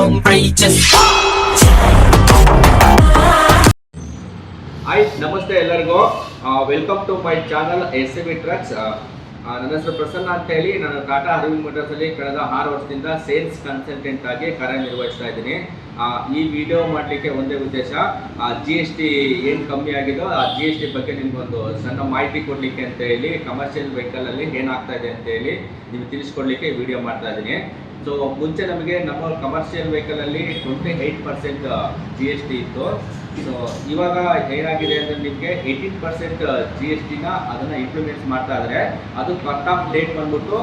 outrageous. Hi ನಮಸ್ತೆ ಎಲ್ಲರಿಗೂ. Welcome to my channel S B trucks ನನ್ನ ಹೆಸರು ಪ್ರಸನ್ನ ಅಂತ ಹೇಳಿ, ನಾನು ಟಾಟಾ ಅರವಿಂದ್ ಮೋಟರ್ಸ್ ಅಲ್ಲಿ ಕಳೆದ ಆರು ವರ್ಷದಿಂದ ಸೇಲ್ಸ್ ಕನ್ಸಲ್ಟೆಂಟ್ ಆಗಿ ಕಾರ್ಯನಿರ್ವಹಿಸ್ತಾ ಇದ್ದೀನಿ. ಈ ವಿಡಿಯೋ ಮಾಡಲಿಕ್ಕೆ ಒಂದೇ ಉದ್ದೇಶ, ಆ ಜಿ ಎಸ್ ಟಿ ಏನು ಕಮ್ಮಿ ಆಗಿದೋ ಆ ಜಿ ಎಸ್ ಟಿ ಬಗ್ಗೆ ನಿಮ್ಗೊಂದು ಸಣ್ಣ ಮಾಹಿತಿ ಕೊಡಲಿಕ್ಕೆ ಅಂತ ಹೇಳಿ ಕಮರ್ಷಿಯಲ್ ವೆಹಿಕಲ್ ಅಲ್ಲಿ ಏನಾಗ್ತಾ ಇದೆ ಅಂತ ಹೇಳಿ ನಿಮ್ಗೆ ತಿಳಿಸ್ಕೊಡ್ಲಿಕ್ಕೆ ವಿಡಿಯೋ ಮಾಡ್ತಾ ಇದ್ದೀನಿ. ಸೊ ಮುಂಚೆ ನಮಗೆ ನಮ್ಮ ಕಮರ್ಷಿಯಲ್ ವೆಹಿಕಲ್ ಅಲ್ಲಿ twenty eight percent G S T ಇತ್ತು. ಸೊ ಇವಾಗ ಏನಾಗಿದೆ ಅಂದ್ರೆ ನಿಮಗೆ ಏಯ್ಟೀನ್ ಪರ್ಸೆಂಟ್ ಜಿ ಎಸ್ ಟಿನ ಅದನ್ನ ಇಂಪ್ಲಿಮೆಂಟ್ ಮಾಡ್ತಾ ಇದ್ರೆ ಅದು ಕಟ್ ಆಫ್ ಡೇಟ್ ಬಂದ್ಬಿಟ್ಟು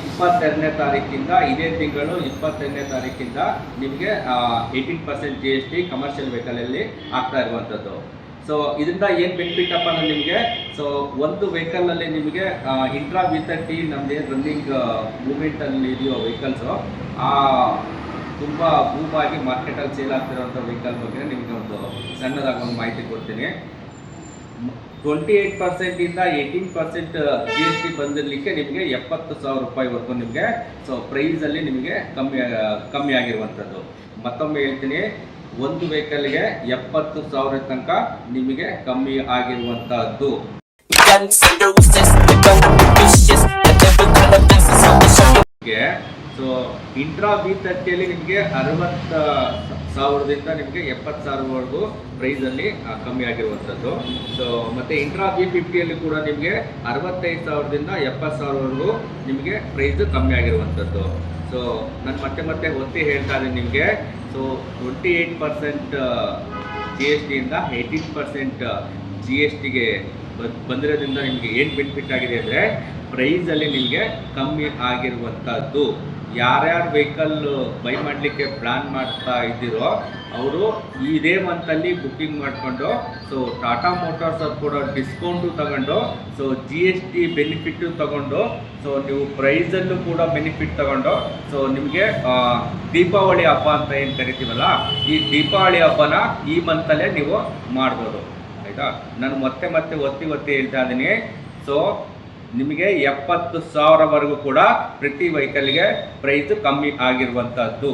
ಇಪ್ಪತ್ತೆರಡನೇ ತಾರೀಕಿಂದ ಇದೇ ತಿಂಗಳು ಇಪ್ಪತ್ತೆರಡನೇ ತಾರೀಕಿಂದ ನಿಮಗೆ eighteen percent G S T commercial ವೆಹಿಕಲಲ್ಲಿ ಆಗ್ತಾ ಇರುವಂಥದ್ದು ಸೊ ಇದರಿಂದ ಏನು ಬೆನಿಫಿಟ್ ಅಪ್ಪ ಅಂದ್ರೆ ನಿಮಗೆ ಸೊ ಒಂದು ವೆಹಿಕಲ್ ಅಲ್ಲಿ ನಿಮಗೆ ಇಂಟ್ರಾ ವಿ ತರ್ಟಿ ಏನು ರನ್ನಿಂಗ್ ಮೂಮೆಂಟಲ್ಲಿ ಇದೆಯೋ ವೆಹಿಕಲ್ಸು ಆ, ತುಂಬ ಬೂಮಾಗಿ ಮಾರ್ಕೆಟಲ್ಲಿ ಸೇಲ್ ಆಗ್ತಿರೋಂಥ ವೆಹಿಕಲ್ ಬಗ್ಗೆ ನಿಮಗೆ ಒಂದು ಸಣ್ಣದಾಗಿ ಒಂದು ಮಾಹಿತಿ ಕೊಡ್ತೀನಿ. Twenty eight ಪರ್ಸೆಂಟಿಂದ eighteen percent G S T ಬಂದಿರಲಿಕ್ಕೆ ನಿಮಗೆ ಎಪ್ಪತ್ತು ಸಾವಿರ ರೂಪಾಯಿವರೆಗೂ ನಿಮಗೆ. ಸೊ ಪ್ರೈಸಲ್ಲಿ ನಿಮಗೆ ಕಮ್ಮಿ ಕಮ್ಮಿ ಆಗಿರುವಂಥದ್ದು. ಮತ್ತೊಮ್ಮೆ ಹೇಳ್ತೀನಿ ಒಂದು ವೆಹಿಕಲ್ಗೆ ಎಪ್ಪತ್ತು ಸಾವಿರ ತನಕ ನಿಮಗೆ ಕಮ್ಮಿ ಆಗಿರುವಂಥದ್ದು. ಸೊ ಇಂಟ್ರಾ ಬಿ ತರ್ಟಿಯಲ್ಲಿ ನಿಮಗೆ ಅರವತ್ತ ಸಾವಿರದಿಂದ ನಿಮಗೆ ಎಪ್ಪತ್ತು ಸಾವಿರವರೆಗೂ ಪ್ರೈಸಲ್ಲಿ ಕಮ್ಮಿ ಆಗಿರುವಂಥದ್ದು. ಸೊ ಮತ್ತು ಇಂಟ್ರಾ ಬಿ ಫಿಫ್ಟಿಯಲ್ಲಿ ಕೂಡ ನಿಮಗೆ ಅರವತ್ತೈದು ಸಾವಿರದಿಂದ ಎಪ್ಪತ್ತು ಸಾವಿರವರೆಗೂ ನಿಮಗೆ ಪ್ರೈಸ್ ಕಮ್ಮಿ ಆಗಿರುವಂಥದ್ದು. ಸೊ ನಾನು ಮತ್ತೆ ಮತ್ತೆ ಒತ್ತಿ ಹೇಳ್ತಾ ಇದ್ದೀನಿ ನಿಮಗೆ. So twenty eight percent G S ಟಿಯಿಂದ eighteen percent G S ಟಿಗೆ ಬಂದಿರೋದ್ರಿಂದ ನಿಮಗೆ ಏನು ಬೆನಿಫಿಟ್ ಆಗಿದೆ ಅಂದರೆ ಪ್ರೈಸಲ್ಲಿ ನಿಮಗೆ ಕಮ್ಮಿ ಆಗಿರುವಂಥದ್ದು. ಯಾರ್ಯಾರು ವೆಹಿಕಲ್ ಬೈ ಮಾಡಲಿಕ್ಕೆ ಪ್ಲ್ಯಾನ್ ಮಾಡ್ತಾ ಇದ್ದೀರೋ ಅವರು ಇದೇ ಮಂತಲ್ಲಿ ಬುಕ್ಕಿಂಗ್ ಮಾಡಿಕೊಂಡು ಸೊ ಟಾಟಾ ಮೋಟಾರ್ಸ್ ಅವ್ರು ಕೂಡ ಡಿಸ್ಕೌಂಟು ತಗೊಂಡು so G S T benefit ತಗೊಂಡು ಸೊ ನೀವು ಪ್ರೈಸಲ್ಲೂ ಕೂಡ ಬೆನಿಫಿಟ್ ತಗೊಂಡು ಸೊ ನಿಮಗೆ ದೀಪಾವಳಿ ಹಬ್ಬ ಅಂತ ಏನು ಕರಿತೀವಲ್ಲ, ಈ ದೀಪಾವಳಿ ಹಬ್ಬನ ಈ ಮಂತಲ್ಲೇ ನೀವು ಮಾಡ್ಬೋದು. ಆಯಿತಾ? ನಾನು ಮತ್ತೆ ಮತ್ತೆ ಒತ್ತಿ ಒತ್ತಿ ಹೇಳ್ತಾ ಇದ್ದೀನಿ. ಸೊ ನಿಮಗೆ ಎಪ್ಪತ್ತು ಸಾವಿರವರೆಗೂ ಕೂಡ ಪ್ರತಿ ವೆಹಿಕಲ್ಗೆ ಪ್ರೈಸ್ ಕಮ್ಮಿ ಆಗಿರುವಂತಹದ್ದು.